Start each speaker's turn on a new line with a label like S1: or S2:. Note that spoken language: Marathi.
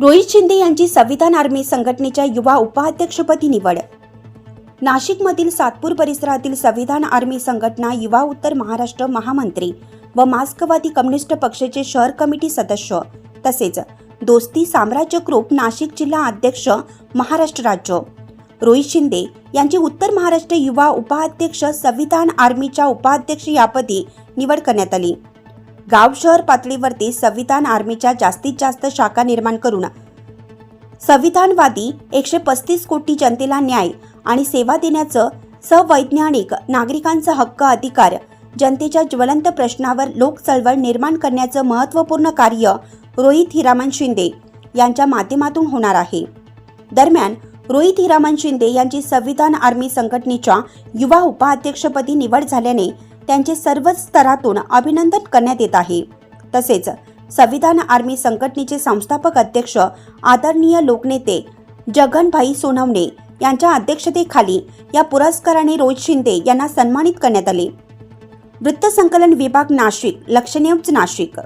S1: रोहित शिंदे यांची संविधान आर्मी संघटनेच्या युवा उपाध्यक्षपदी निवड. नाशिकमधील सातपूर परिसरातील संविधान आर्मी संघटना युवा उत्तर महाराष्ट्र महामंत्री व मार्क्सवादी कम्युनिस्ट पक्षाचे शहर कमिटी सदस्य तसेच दोस्ती साम्राज्य ग्रुप नाशिक जिल्हा अध्यक्ष महाराष्ट्र राज्य. रोहित शिंदे यांची उत्तर महाराष्ट्र युवा उपाध्यक्ष संविधान आर्मीच्या उपाध्यक्ष यापदी निवड करण्यात आली. गाव शहर पातळीवरती संविधान आर्मीच्या जास्तीत जास्त शाखा निर्माण करून संविधानवादी एकशे पस्तीस कोटी जनतेला न्याय आणि सेवा देण्याचं सवैज्ञानिक नागरिकांचा हक्क अधिकार जनतेच्या ज्वलंत प्रश्नावर लोक चळवळ निर्माण करण्याचं महत्त्वपूर्ण कार्य रोहित हिरामन शिंदे यांच्या माध्यमातून होणार आहे. दरम्यान रोहित हिरामन शिंदे यांची संविधान आर्मी संघटनेच्या युवा उपाध्यक्षपदी निवड झाल्याने त्यांचे सर्वच स्तरातून अभिनंदन करण्यात येत आहे. तसेच संविधान आर्मी संघटनेचे संस्थापक अध्यक्ष आदरणीय लोकनेते जगनभाई सोनवणे यांच्या अध्यक्षतेखाली या पुरस्काराने रोहित शिंदे यांना सन्मानित करण्यात आले. वृत्तसंकलन विभाग नाशिक लक्षणीय नाशिक